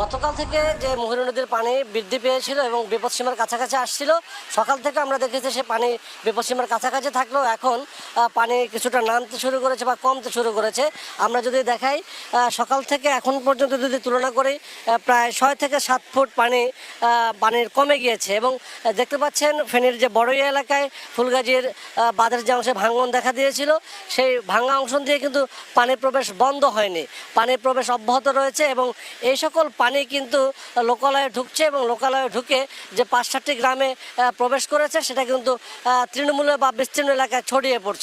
গতকাল থেকে যে মহিলা নদীর পানি বৃদ্ধি পেয়েছিল এবং বিপদসীমার কাছাকাছি আসছিল, সকাল থেকে আমরা দেখেছি সে পানি বিপদসীমার কাছাকাছি থাকলেও এখন পানি কিছুটা নামতে শুরু করেছে বা কমতে শুরু করেছে। আমরা যদি দেখাই সকাল থেকে এখন পর্যন্ত যদি তুলনা করি প্রায় ছয় থেকে সাত ফুট পানি পানির কমে গিয়েছে এবং দেখতে পাচ্ছেন ফেনীর যে বড়ই এলাকায় ফুলগাজীর বাঁধের যে অংশে ভাঙন দেখা দিয়েছিল, সেই ভাঙা অংশ দিয়ে কিন্তু পানির প্রবেশ বন্ধ হয়নি। পানির প্রবেশ অব্যাহত রয়েছে এবং এই সকল পানি কিন্তু লোকালয়ে ঢুকছে এবং লোকালয়ে ঢুকে যে পাঁচ সাতটি গ্রামে প্রবেশ করেছে, সেটা কিন্তু তৃণমূলে বা বিস্তীর্ণ এলাকায় ছড়িয়ে পড়ছে।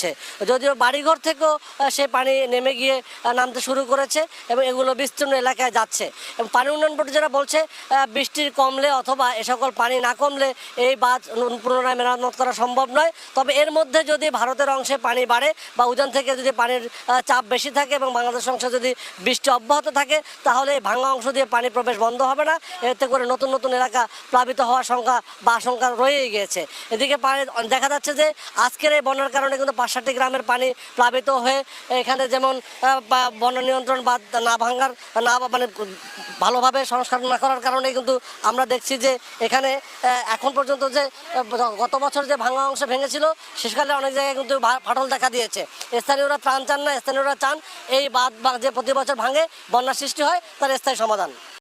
যদিও বাড়িঘর থেকেও সে পানি নেমে গিয়ে নামতে শুরু করেছে এবং এগুলো বিস্তীর্ণ এলাকায় যাচ্ছে। এবং পানি উন্নয়ন বোর্ড যারা বলছে বৃষ্টির কমলে অথবা এ সকল পানি না কমলে এই বাঁধ পুনরায় মেরামত করা সম্ভব নয়। তবে এর মধ্যে যদি ভারতের অংশে পানি বাড়ে বা উজান থেকে যদি পানির চাপ বেশি থাকে এবং বাংলাদেশ অংশে যদি বৃষ্টি অব্যাহত থাকে, তাহলে এই ভাঙা অংশ দিয়ে পানি প্রবেশ বন্ধ হবে না। এতে করে নতুন নতুন এলাকা প্লাবিত হওয়ার সংখ্যা বা আশঙ্কা রয়েই গিয়েছে। এদিকে পানি, দেখা যাচ্ছে যে আজকের এই বন্যার কারণে কিন্তু পাঁচ গ্রামের পানি প্লাবিত হয়ে এখানে যেমন বন্যা নিয়ন্ত্রণ বাদ না ভাঙার, না মানে ভালোভাবে সংস্কার না করার কারণে কিন্তু আমরা দেখছি যে এখানে এখন পর্যন্ত যে গত বছর যে ভাঙা অংশ ভেঙেছিল, শেষকালে অনেক জায়গায় কিন্তু ফাটল দেখা দিয়েছে। স্থানীয়রা ত্রাণ চান না, স্থানীয়রা চান, এই বাদ যে প্রতি বছর ভাঙে, বন্যার সৃষ্টি হয়, তার স্থায়ী সমাধান।